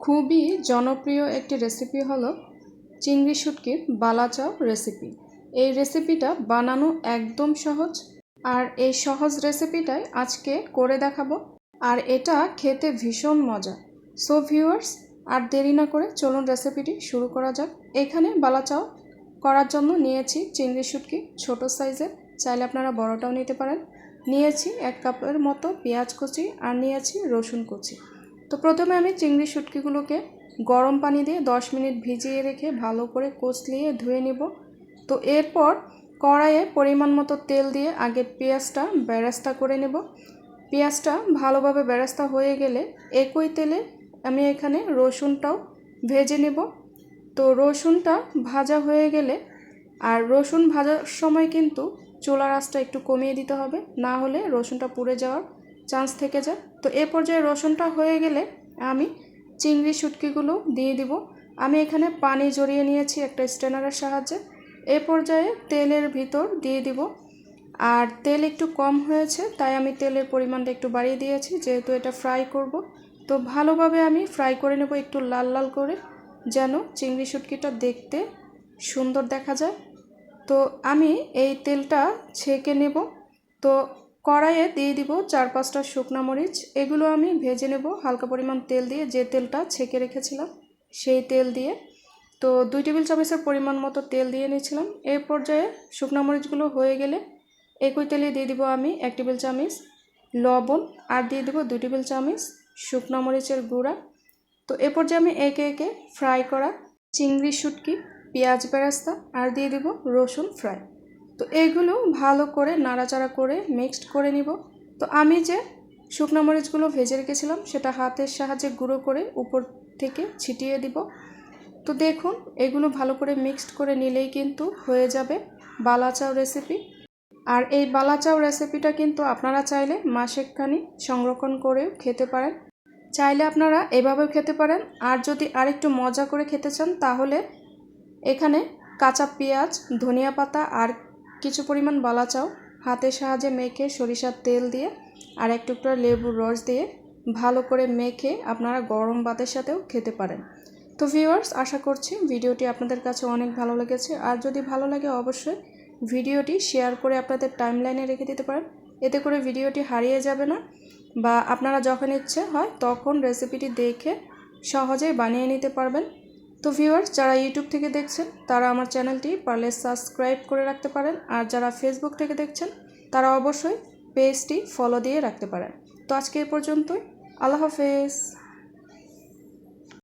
খুবই জনপ্রিয় একটি রেসিপি হলো চিংড়ি শুটকির বালাচাও রেসিপি এই রেসিপিটা বানানো একদম সহজ, আর এই সহজ রেসিপিটাই আজকে করে দেখাবো। আর এটা খেতে ভীষণ মজা। সো ভিউয়ার্স আর দেরি না করে চলুন রেসিপিটি শুরু করা যাক। এখানে বালাচাও করার জন্য নিয়েছি চিংড়ি শুটকি ছোট সাইজের চাইলে আপনারা বড়টাও নিতে পারেন। নিয়েছি এক কাপের মতো পেঁয়াজ কুচি, আর নিয়েছি রসুন কুচি। তো প্রথমে আমি চিংড়ি শুটকিগুলোকে গরম পানি দিয়ে 10 মিনিট ভিজিয়ে রেখে ভালো করে কচলিয়ে ধুয়ে নেব। তো এরপর কড়াইয়ে পরিমাণ মতো তেল দিয়ে আগে পেঁয়াজটা বেরেস্তা করে নেব। পেঁয়াজটা ভালোভাবে বেরেস্তা হয়ে গেলে একই তেলে আমি এখানে রসুনটাও ভেজে নেব। তো রসুনটা ভাজা হয়ে গেলে আর রসুন ভাজার সময় কিন্তু চুলার আঁচটা একটু কমিয়ে দিতে হবে, না হলে রসুনটা পুড়ে যাওয়ার চান্স থেকে যায়। তো এ পর্যায়ে রসুনটা হয়ে গেলে আমি চিংড়ি শুটকিগুলো দিয়ে দিব। আমি এখানে পানি জড়িয়ে নিয়েছি একটা স্ট্যানারের সাহায্যে। এ পর্যায়ে তেলের ভিতর দিয়ে দিব। আর তেল একটু কম হয়েছে, তাই আমি তেলের পরিমাণটা একটু বাড়িয়ে দিয়েছি, যেহেতু এটা ফ্রাই করব। তো ভালোভাবে আমি ফ্রাই করে নেব একটু লাল লাল করে, যেন চিংড়ি শুটকিটা দেখতে সুন্দর দেখা যায়। তো আমি এই তেলটা ছেঁকে নেব। তো কড়াইয়ে দিয়ে দিব চার পাঁচটা শুকনা মরিচ। এগুলো আমি ভেজে নেব। হালকা পরিমাণ তেল দিয়ে যে তেলটা ছেঁকে রেখেছিলাম, সেই তেল দিয়ে। তো দুই টেবিল চামচের পরিমাণ মতো তেল দিয়ে নিয়েছিলাম। এই পর্যায়ে শুকনা মরিচগুলো হয়ে গেলে একই তেলে দিয়ে দিব আমি এক টেবিল চামচ লবণ আর দিয়ে দেবো দুই টেবিল চামচ শুকনো মরিচের গুঁড়া। তো এ পর্যায়ে আমি একে একে ফ্রাই করা চিংড়ি শুটকি, পেঁয়াজ বেরাস্তা আর দিয়ে দেব রসুন ফ্রাই। তো এইগুলো ভালো করে নাড়াচাড়া করে মিক্সড করে নিব। তো আমি যে শুকনো মরিচগুলো ভেজে রেখেছিলাম, সেটা হাতের সাহায্যে গুঁড়ো করে উপর থেকে ছিটিয়ে দিব। তো দেখুন, এগুলো ভালো করে মিক্সড করে নিলেই কিন্তু হয়ে যাবে বালাচাও রেসিপি আর এই বালাচাও রেসিপিটা কিন্তু আপনারা চাইলে মাসেকখানি সংরক্ষণ করেও খেতে পারেন। চাইলে আপনারা এভাবেও খেতে পারেন। আর যদি আরেকটু মজা করে খেতে চান, তাহলে এখানে কাঁচা পেঁয়াজ, ধনিয়া পাতা আর কিছু পরিমাণ বালাচাও হাতের সাহায্যে মেখে সরিষার তেল দিয়ে আর এক টুকরা লেবুর রস দিয়ে ভালো করে মেখে আপনারা গরম ভাতের সাথেও খেতে পারেন। তো ভিউয়ার্স আশা করছি ভিডিওটি আপনাদের কাছে অনেক ভালো লেগেছে। আর যদি ভালো লাগে অবশ্যই ভিডিওটি শেয়ার করে আপনাদের টাইমলাইনে রেখে দিতে পারেন। এতে করে ভিডিওটি হারিয়ে যাবে না বা আপনারা যখন ইচ্ছে হয় তখন রেসিপিটি দেখে সহজেই বানিয়ে নিতে পারবেন। তো ভিউয়ার যারা ইউটিউব থেকে দেখছেন, তারা আমার চ্যানেলটি পারলে সাবস্ক্রাইব করে রাখতে পারেন। আর যারা ফেসবুক থেকে দেখছেন, তারা অবশ্যই পেজটি ফলো দিয়ে রাখতে পারেন। তো আজকে এ পর্যন্তই। আল্লাহ হাফেজ।